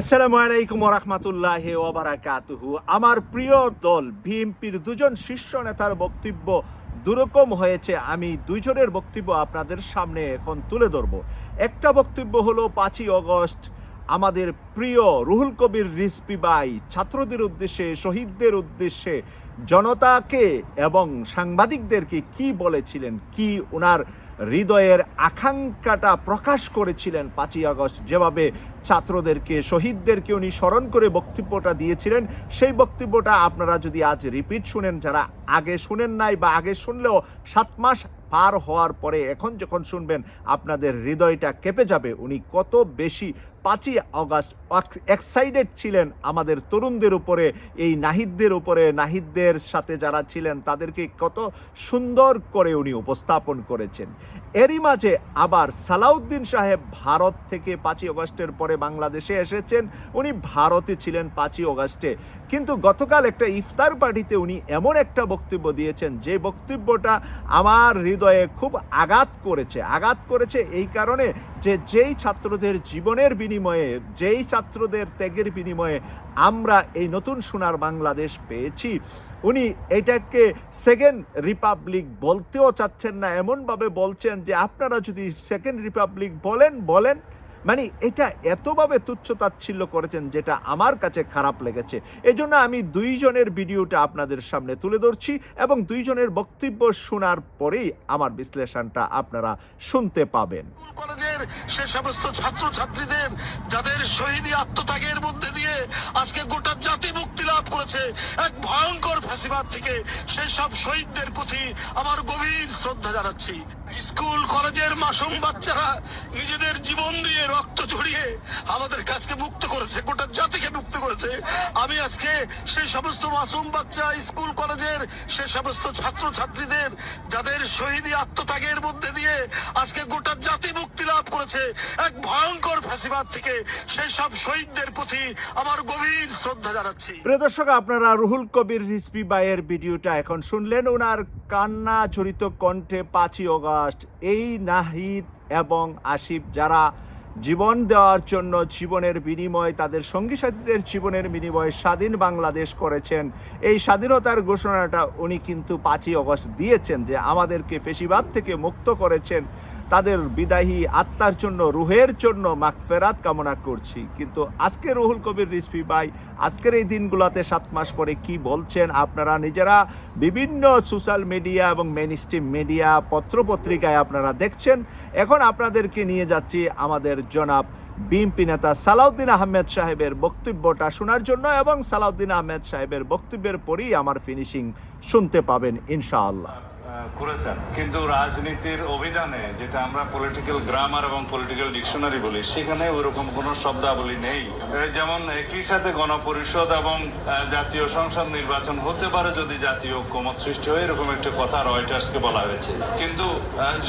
আসসালামু আলাইকুম রহমতুল্লাহ ওবরাকাতুহু আমার প্রিয় দল, বিএনপির দুজন শীর্ষ নেতার বক্তব্য দুরকম হয়েছে, আমি দুইজনের বক্তব্য আপনাদের সামনে এখন তুলে ধরব। একটা বক্তব্য হলো, পাঁচই অগস্ট, আমাদের প্রিয় রুহুল কবির রিসপি বাই ছাত্রদের উদ্দেশ্যে, শহীদদের উদ্দেশ্যে জনতাকে এবং সাংবাদিকদেরকে কি বলেছিলেন, কি ওনার হৃদয়ের আকাঙ্ক্ষাটা প্রকাশ করেছিলেন পাঁচই আগস্ট। যেভাবে ছাত্রদেরকে, শহীদদেরকে উনি স্মরণ করে বক্তব্যটা দিয়েছিলেন, সেই বক্তব্যটা আপনারা যদি আজ রিপিট শুনেন, যারা আগে শুনেন নাই বা আগে শুনলেও সাত মাস পার হওয়ার পরে এখন যখন শুনবেন, আপনাদের হৃদয়টা কেঁপে যাবে। উনি কত বেশি পাঁচই আগস্ট এক্সাইটেড ছিলেন আমাদের তরুণদের উপরে, এই নাহিদদের উপরে, নাহিদদের সাথে যারা ছিলেন তাদেরকে কত সুন্দর করে উনি উপস্থাপন করেছেন। এরই মাঝে আবার সালাউদ্দিন সাহেব ভারত থেকে পাঁচই অগস্টের পরে বাংলাদেশে এসেছেন, উনি ভারতে ছিলেন পাঁচই অগস্টে কিন্তু গতকাল একটা ইফতার পার্টিতে উনি এমন একটা বক্তব্য দিয়েছেন, যে বক্তব্যটা আমার হৃদয়ে খুব আঘাত করেছে। আঘাত করেছে এই কারণে যে যেই ছাত্রদের জীবনের বিনিময়ে যেই ছাত্রদের ত্যাগের বিনিময়ে আমরা এই নতুন সোনার বাংলাদেশ পেয়েছি, উনি এটাকে সেকেন্ড রিপাবলিক বলতেও চাচ্ছেন না, এমনভাবে বলছেন যে আপনারা যদি সেকেন্ড রিপাবলিক বলেন বলেন। মানে এটা এতভাবে তুচ্ছ তাচ্ছিল্য করেছেন যেটা আমার কাছে খারাপ লেগেছে। এই জন্য আমি দুইজনের ভিডিওটা আপনাদের সামনে তুলে ধরছি এবং দুইজনের বক্তব্য শোনার পরেই আমার বিশ্লেষণটা আপনারা শুনতে পাবেন। কলেজের সে সমস্ত ছাত্র ছাত্রীদের যাদের শহীদী আত্মত্যাগের মধ্যে দিয়ে আজকে গোটা জাতি মুক্তি লাভ করেছে, এক ভয়ঙ্কর ফাঁসিবাদ থেকে সেই সব শহীদদের প্রতি আমার গভীর শ্রদ্ধা জানাচ্ছি। স্কুল, কলেজের মাসুম বাচ্চারা নিজেদের জীবন দিয়ে রক্ত ঝরিয়ে আমাদের কাছকে মুক্ত করেছে, গোটা জাতিকে মুক্ত করেছে। আমি আজকে সেই সমস্ত মাসুম বাচ্চা, স্কুল, কলেজের সে সমস্ত ছাত্র ছাত্রীদের যাদের শহীদী আত্মত্যাগের মধ্যে দিয়ে আজকে গোটা জাতি মুক্তি লাভ করেছে, এক ভয়ঙ্কর ফাঁসিবাদ থেকে সেই সব শহীদদের প্রতি আমার গভীর শ্রদ্ধা জানাচ্ছি। প্রিয় দর্শক, আপনারা রুহুল কবির রিসপি বাইয়ের ভিডিওটা এখন শুনলেন। ওনার কান্না জড়িত কণ্ঠে পাঁচই অগাস্ট এই নাহিদ এবং আসিফ যারা জীবন দেওয়ার জন্য জীবনের বিনিময়, তাদের সঙ্গী সাথীদের জীবনের বিনিময়ে স্বাধীন বাংলাদেশ করেছেন। এই স্বাধীনতার ঘোষণাটা উনি কিন্তু পাঁচই অগস্ট দিয়েছেন যে আমাদেরকে ফেসিবাদ থেকে মুক্ত করেছেন। তাদের বিদায়ী আত্মার জন্য, রুহের জন্য মাগফেরাত কামনা করছি। কিন্তু আজকে রুহুল কবির রিসফি ভাই, আজকের এই দিনগুলোতে সাত মাস পরে কি বলছেন আপনারা নিজেরা বিভিন্ন সোশ্যাল মিডিয়া এবং মেন স্ট্রিম মিডিয়া পত্রপত্রিকায় আপনারা দেখছেন। এখন আপনাদেরকে নিয়ে যাচ্ছি আমাদের জনাব বিএনপি নেতা সালাউদ্দিন আহমেদ সাহেবের বক্তব্যটা শোনার জন্য এবং সালাউদ্দিন আহমেদ সাহেবের বক্তব্যের পরেই আমার ফিনিশিং শুনতে পাবেন ইনশাআল্লাহ। করেছেন। কিন্তু রাজনীতির অভিধানে যেটা আমরা পলিটিক্যাল গ্রামার এবং পলিটিক্যাল ডিকশনারি বলি, সেখানে ওরকম কোনো শব্দাবলী নেই। যেমন একই সাথে গণপরিষদ এবং জাতীয় সংসদ নির্বাচন হতে পারে যদি জাতীয় ঐক্যমত সৃষ্টি হয়, এরকম একটা কথা রয়টার্সকে বলা হয়েছে। কিন্তু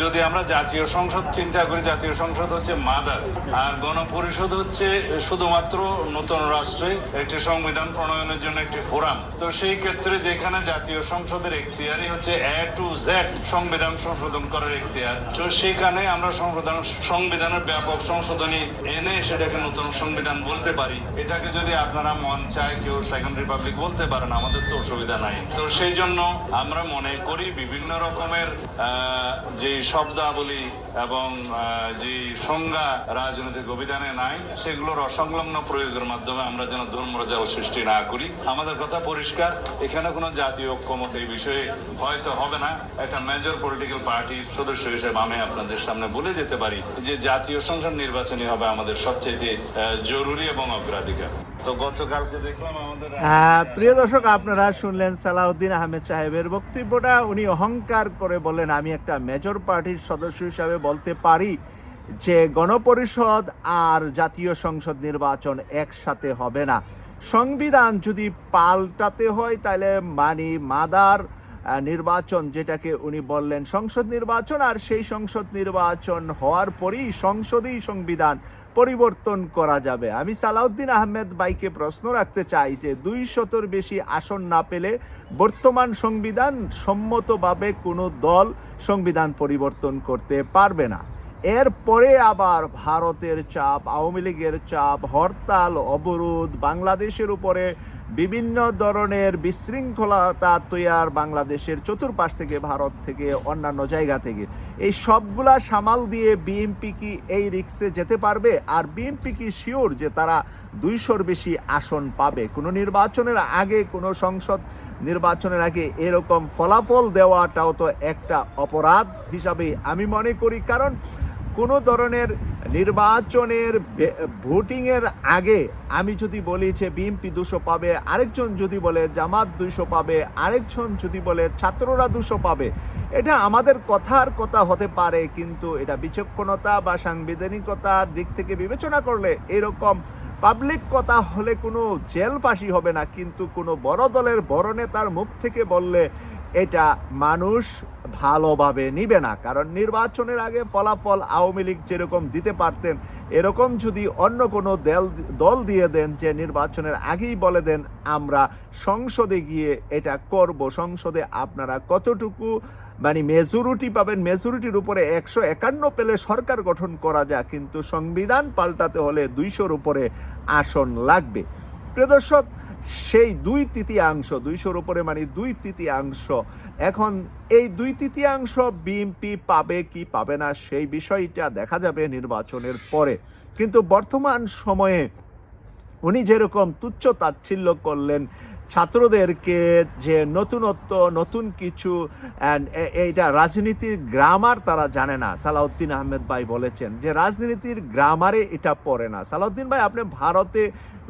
যদি আমরা জাতীয় সংসদ চিন্তা করি, জাতীয় সংসদ হচ্ছে মাদার, আর গণপরিষদ হচ্ছে শুধুমাত্র নতুন রাষ্ট্রে একটি সংবিধান প্রণয়নের জন্য একটি ফোরাম। তো সেই ক্ষেত্রে যেখানে জাতীয় সংসদের এখতিয়ারই হচ্ছে এ টু জেড সংবিধান সংশোধন করার এখতিয়ার তো সেখানে আমরা সংবিধান সংবিধানের ব্যাপক সংশোধনী এনে সেটাকে নতুন সংবিধান বলতে পারি। এটাকে যদি আপনারা মন চায় কেউ সেকেন্ড রিপাবলিক বলতে পারেন, আমাদের তো অসুবিধা নাই। তো সেই জন্য আমরা মনে করি বিভিন্ন রকমের যে শব্দাবলী এবং যে সংজ্ঞা রাজনৈতিক অভিধানে নাই, সেগুলোর অসংলগ্ন প্রয়োগের মাধ্যমে আমরা যেন ধর্মরাজাল সৃষ্টি না করি। আমাদের কথা পরিষ্কার। এখানে কোনো জাতীয় ঐক্যমত এই বিষয়ে হয়তো হবে না। একটা মেজর পলিটিক্যাল পার্টির সদস্য হিসেবে আমি আপনাদের সামনে বলে যেতে পারি যে জাতীয় সংসদ নির্বাচনই হবে আমাদের সবচেয়ে জরুরি এবং অগ্রাধিকার। হ্যাঁ প্রিয় দর্শক, আপনারা শুনলেন সালাউদ্দিন আহমেদ সাহেবের বক্তব্যটা। উনি অহংকার করে বললেন, আমি একটা মেজর পার্টির সদস্য হিসাবে বলতে পারি যে গণপরিষদ আর জাতীয় সংসদ নির্বাচন একসাথে হবে না। সংবিধান যদি পাল্টাতে হয়, তাহলে মানি মাদার নির্বাচন যেটাকে উনি বললেন সংসদ নির্বাচন, আর সেই সংসদ নির্বাচন হওয়ার পরেই সংসদেই সংবিধান পরিবর্তন করা যাবে। আমি সালাউদ্দিন আহমেদ বাইকে প্রশ্ন রাখতে চাই যে, দুই শতর বেশি আসন না পেলে বর্তমান সংবিধান সম্মতভাবে কোনো দল সংবিধান পরিবর্তন করতে পারবে না। এরপরে আবার ভারতের চাপ, আওয়ামী লীগের চাপ, হরতাল, অবরোধ, বাংলাদেশের উপরে বিভিন্ন ধরনের বিশৃঙ্খলতা তৈয়ার বাংলাদেশের চতুর্পাশ থেকে ভারত থেকে অন্যান্য জায়গা থেকে। এই সবগুলা সামাল দিয়ে বিএনপি কি এই রিক্সে যেতে পারবে? আর বিএনপি কি শিওর যে তারা দুইশোর বেশি আসন পাবে? কোনো নির্বাচনের আগে, কোনো সংসদ নির্বাচনের আগে এরকম ফলাফল দেওয়াটাও তো একটা অপরাধ হিসাবে আমি মনে করি। কারণ কোনো ধরনের নির্বাচনের ভোটিংয়ের আগে আমি যদি বলি যে বিএনপি দুশো পাবে, আরেকজন যদি বলে জামাত দুইশো পাবে, আরেকজন যদি বলে ছাত্ররা দুশো পাবে, এটা আমাদের কথার কথা হতে পারে, কিন্তু এটা বিচক্ষণতা বা সাংবিধানিকতার দিক থেকে বিবেচনা করলে এরকম পাবলিক কথা হলে কোনো জেল ফাঁসি হবে না, কিন্তু কোনো বড় দলের বড় নেতার মুখ থেকে বললে এটা মানুষ ভালোভাবে নিবে না। কারণ নির্বাচনের আগে ফলাফল আওয়ামী লীগ যেরকম দিতে পারতেন, এরকম যদি অন্য কোনো দল দল দিয়ে দেন যে নির্বাচনের আগেই বলে দেন, আমরা সংসদে গিয়ে এটা করব। সংসদে আপনারা কতটুকু মানে মেজরিটি পাবেন মেজরিটির উপরে একশো একান্ন পেলে সরকার গঠন করা যায় কিন্তু সংবিধান পাল্টাতে হলে দুইশোর উপরে আসন লাগবে। প্রিয় দর্শক সেই দুই তৃতীয়াংশ, দুইশোর উপরে মানে দুই তৃতীয়াংশ, এখন এই দুই তৃতীয়াংশ বিএনপি পাবে কি পাবে না সেই বিষয়টা দেখা যাবে নির্বাচনের পরে। কিন্তু বর্তমান সময়ে উনি যেরকম তুচ্ছ তাচ্ছিল্য করলেন ছাত্রদেরকে যে নতুনত্ব, নতুন কিছু এইটা রাজনীতির গ্রামার তারা জানে না। সালাউদ্দিন আহমেদ ভাই বলেছেন যে রাজনীতির গ্রামারে এটা পড়ে না। সালাউদ্দিন ভাই, আপনি ভারতে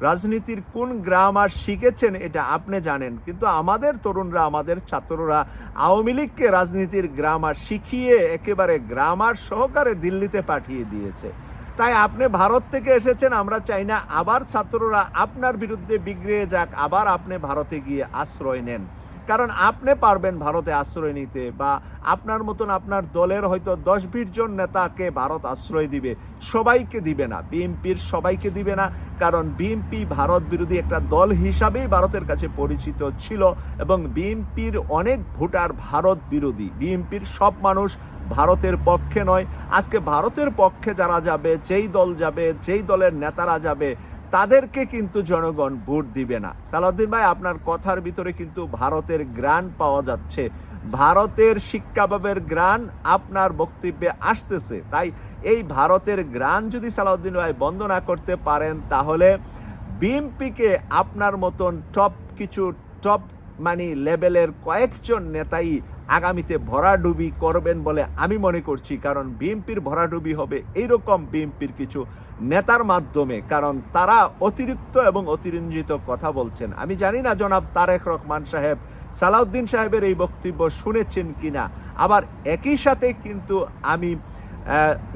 রাজনীতির কোন গ্রামার শিখেছেন এটা আপনি জানেন, কিন্তু আমাদের তরুণরা, আমাদের ছাত্ররা আওয়ামী লীগকে রাজনীতির গ্রামার শিখিয়ে একেবারে গ্রামার সহকারে দিল্লিতে পাঠিয়ে দিয়েছে। তাই আপনি ভারত থেকে এসেছেন, আমরা চাই না আবার ছাত্ররা আপনার বিরুদ্ধে বিগড়ে যাক, আবার আপনি ভারতে গিয়ে আশ্রয় নেন। কারণ আপনি পারবেন ভারতে আশ্রয় নিতে বা আপনার মতন আপনার দলের হয়তো দশ বিশ জন নেতাকে ভারত আশ্রয় দিবে, সবাইকে দিবে না। বিএনপির সবাইকে দিবে না, কারণ বিএনপি ভারত বিরোধী একটা দল হিসাবেই ভারতের কাছে পরিচিত ছিল এবং বিএনপির অনেক ভোটার ভারত বিরোধী। বিএনপির সব মানুষ ভারতের পক্ষে নয়। আজকে ভারতের পক্ষে যারা যাবে, যেই দল যাবে, যেই দলের নেতারা যাবে, তাদেরকে কিন্তু জনগণ ভোট দিবে না। সালাউদ্দিন ভাই, আপনার কথার ভিতরে কিন্তু ভারতের গ্রান পাওয়া যাচ্ছে। ভারতের শিক্ষাভাবের গ্রান আপনার বক্তব্যে আসতেছে। তাই এই ভারতের গ্রান যদি সালাউদ্দিন ভাই বন্ধ না করতে পারেন, তাহলে বিএনপিকে আপনার মতন টপ কিছু, টপ মানে লেভেলের কয়েকজন নেতাই আগামীতে ভরাডুবি করবেন বলে আমি মনে করছি, কারণ বিএনপির ভরাডুবি হবে এইরকম বিএনপির কিছু নেতার মাধ্যমে, কারণ তারা অতিরিক্ত এবং অতিরঞ্জিত কথা বলছেন। আমি জানি না জনাব তারেক রহমান সাহেব সালাউদ্দিন সাহেবের এই বক্তব্য শুনেছেন কি না আবার একই সাথে কিন্তু আমি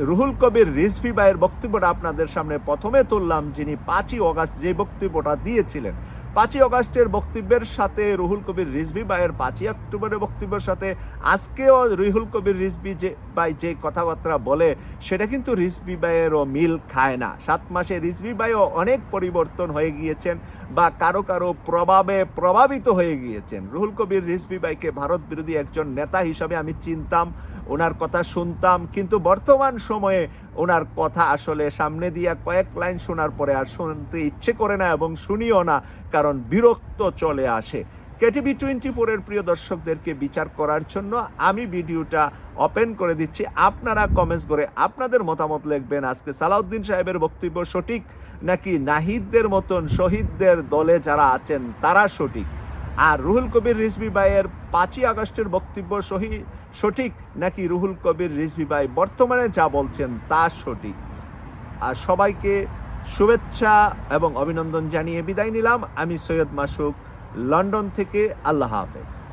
রুহুল কবির রিজভি ভাইয়ের বক্তব্যটা আপনাদের সামনে প্রথমে তুললাম, যিনি পাঁচই অগাস্ট যে বক্তব্যটা দিয়েছিলেন। পাঁচই অগাস্টের বক্তব্যের সাথে রুহুল কবির রিজভী বা এর পাঁচই অক্টোবরের বক্তব্যের সাথে আজকেও রুহুল কবির রিজভি যে ভাই যে কথাবার্তা বলে, সেটা কিন্তু রিজভি ভাইয়েরও মিল খায় না। সাত মাসে রিজভি ভাইও অনেক পরিবর্তন হয়ে গিয়েছেন বা কারও কারও প্রভাবে প্রভাবিত হয়ে গিয়েছেন। রুহুল কবির রিজভি ভাইকে ভারত বিরোধী একজন নেতা হিসাবে আমি চিনতাম, ওনার কথা শুনতাম, কিন্তু বর্তমান সময়ে ওনার কথা আসলে সামনে দিয়ে কয়েক লাইন শোনার পরে আর শুনতে ইচ্ছে করে না এবং শুনিও না, কারণ বিরক্ত চলে আসে। কেটিভি টোয়েন্টি ফোরের প্রিয় দর্শকদেরকে বিচার করার জন্য আমি ভিডিওটা ওপেন করে দিচ্ছি। আপনারা কমেন্টস করে আপনাদের মতামত লিখবেন। আজকে সালাউদ্দিন সাহেবের বক্তব্য সঠিক নাকি নাহিদদের মতন শহীদদের দলে যারা আছেন, তারা সঠিক? আর রুহুল কবির রিজভি ভাইয়ের পাঁচই আগস্টের বক্তব্য সহি, সঠিক নাকি রুহুল কবির রিজভি ভাই বর্তমানে যা বলছেন তা সঠিক? আর সবাইকে শুভেচ্ছা এবং অভিনন্দন জানিয়ে বিদায় নিলাম। আমি সৈয়দ মাসুক। লন্ডন থেকে আল্লাহ হাফেজ।